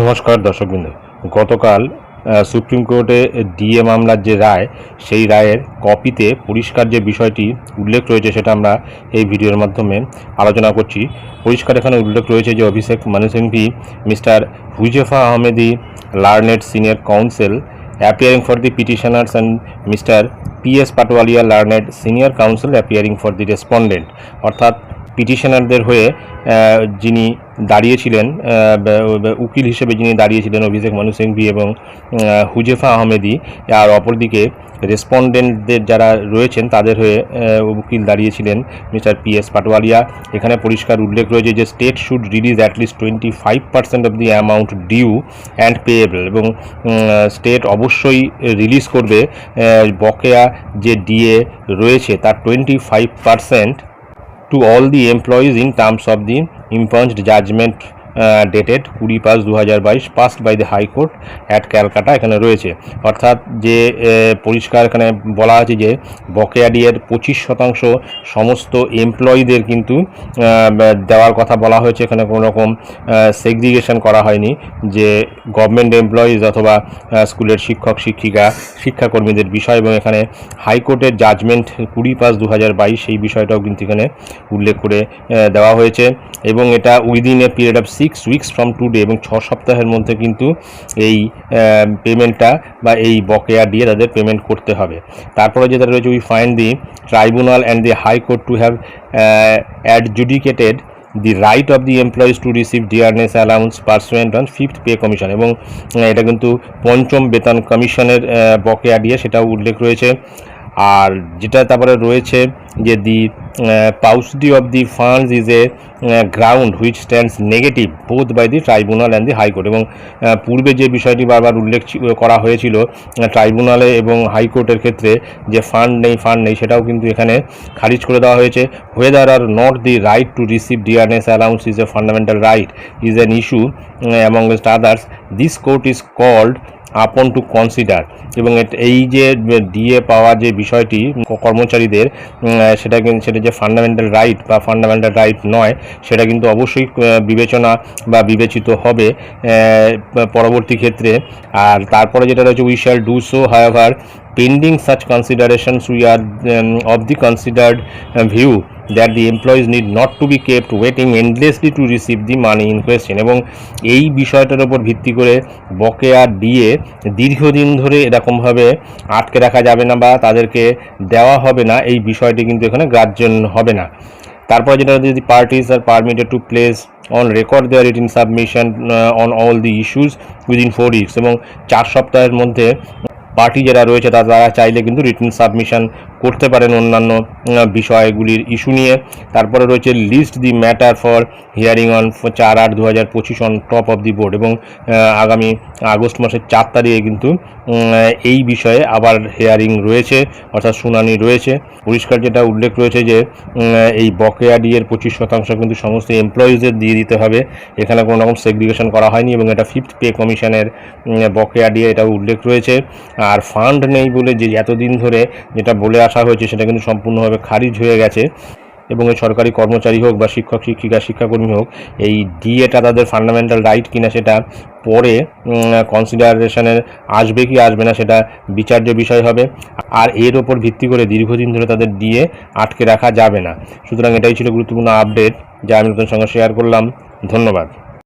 নমস্কার দর্শকবৃন্দ। গতকাল সুপ্রিম কোর্টে ডিএ মামলার যে রায়, সেই রায়ের কপিতে পরিষ্কার যে বিষয়টি উল্লেখ রয়েছে সেটা আমরা এই ভিডিওর মাধ্যমে আলোচনা করছি। পরিষ্কার এখানে উল্লেখ রয়েছে যে Abhishek Manu Singhvi mister Huzefa Ahmadi learned senior counsel, appearing for the petitioners and mister P S Patwalia learned senior counsel, appearing for the respondent. অর্থাৎ পিটিশনারদের হয়ে যিনি দাঁড়িয়েছিলেন উকিল হিসেবে যিনি দাঁড়িয়েছিলেন, অভিষেক মানু সিংভি এবং হুজেফা আহমেদি, আর অপরদিকে রেসপন্ডেন্টদের যারা রয়েছেন, তাদের হয়ে উকিল দাঁড়িয়েছিলেন মিস্টার পি এস পাটোয়ালিয়া এখানে পরিষ্কার উল্লেখ রয়েছে যে, state should release at least twenty five percent of the amount due and payable এবং স্টেট অবশ্যই রিলিজ করবে বকেয়া যে ডিএ রয়েছে, তার twenty five percent to all the employees in terms of the impugned judgment dated কুড়ি পাঁচ দু হাজার বাইশ passed by the high court at Calcutta এখানে রয়েছে। অর্থাৎ যে পরিষ্কার এখানে বলা আছে যে, বকেয়া ডিয়ের পঁচিশ শতাংশ সমস্ত এমপ্লয়ীদের কিন্তু দেওয়ার কথা বলা হয়েছে। এখানে কোনো রকম সেগ্রিগেশন করা হয়নি যে গভর্নমেন্ট এমপ্লয়িজ অথবা স্কুলের শিক্ষক, শিক্ষিকা, শিক্ষাকর্মীদের বিষয় এবং এখানে হাইকোর্টের জাজমেন্ট কুড়ি পাঁচ দু হাজার বাইশ, সেই বিষয়টাও কিন্তু এখানে উল্লেখ করে দেওয়া হয়েছে। এবং এটা within a period of six weeks from today এবং ছ সপ্তাহের মধ্যে কিন্তু এই পেমেন্টটা বা এই বকেয়া দিয়ে তাদের পেমেন্ট করতে হবে। তারপরে যেটা রয়েছে we find the tribunal and the high court to have adjudicated the right of the employees to receive dearness allowance pursuant on fifth pay commission এবং এটা কিন্তু পঞ্চম বেতন কমিশনের বকেয়া দিয়ে সেটাও উল্লেখ রয়েছে। আর যেটা তারপরে রয়েছে যে the paucity of the funds is a ground which stands negative both by the tribunal and the high court এবং আহ, পূর্বে যে বিষয়টি বারবার উল্লেখ করা হয়েছিল ট্রাইব্যুনালে এবং হাইকোর্টের ক্ষেত্রে যে ফান্ড নেই ফান্ড নেই সেটাও কিন্তু এখানে খারিজ করে দেওয়া হয়েছে। Whether or not the right to receive dearness allowance is a fundamental right is an issue amongst others this court is called upon to consider এবং এই যে ডিএ পাওয়া যে বিষয়টি কর্মচারীদের সেটা কিন্তু সেটা যে ফান্ডামেন্টাল রাইট বা ফান্ডামেন্টাল রাইট নয়, সেটা কিন্তু অবশ্যই বিবেচনা বা বিবেচিত হবে পরবর্তী ক্ষেত্রে। আর তারপরে যেটা রয়েছে we shall do so however pending such considerations we are of the considered view that the employees need not to be kept waiting endlessly to receive the money in question এবং এই বিষয়টার উপর ভিত্তি করে বকেয়া দিয়ে দীর্ঘদিন ধরে এরকমভাবে আটকে রাখা যাবে না বা তাদেরকে দেওয়া হবে না, এই বিষয়টি কিন্তু এখানে গ্রাহ্য হবে না। তারপর যেটা যদি parties are permitted to place on record their written submission on all the issues within four weeks এবং চার সপ্তাহের মধ্যে পার্টি যারা রয়েছে তারা চাইলে কিন্তু রিটার্ন সাবমিশন করতে পারেন অন্যান্য বিষয়গুলির ইস্যু নিয়ে। তারপরে রয়েছে list the matter for hearing on চার আট দু হাজার পঁচিশ on top of the board এবং আগামী আগস্ট মাসের চার তারিখে কিন্তু এই বিষয়ে আবার হিয়ারিং রয়েছে, অর্থাৎ শুনানি রয়েছে। পরিষ্কার যেটা উল্লেখ রয়েছে যে এই বকেয়া ডিয়ের পঁচিশ শতাংশ কিন্তু সমস্ত এমপ্লয়িজদের দিয়ে দিতে হবে। এখানে কোনো রকম সেগ্রিগেশন করা হয়নি এবং এটা ফিফথ পে কমিশনের বকেয়া ডিয়ে এটাও উল্লেখ রয়েছে। আর ফান্ড নেই বলে যে এতদিন ধরে যেটা বলে আসা হয়েছে সেটা কিন্তু সম্পূর্ণভাবে খারিজ হয়ে গেছে। এবং এই সরকারি কর্মচারী হোক বা শিক্ষক, শিক্ষিকা, শিক্ষাকর্মী হোক, এই ডিএটা তাদের ফান্ডামেন্টাল রাইট কিনা সেটা পরে কনসিডারেশনের আসবে কি আসবে না সেটা বিচার্য বিষয় হবে। আর এর ওপর ভিত্তি করে দীর্ঘদিন ধরে তাদের ডিএ আটকে রাখা যাবে না। সুতরাং এটাই ছিল গুরুত্বপূর্ণ আপডেট যা আমি নতুন সঙ্গে শেয়ার করলাম। ধন্যবাদ।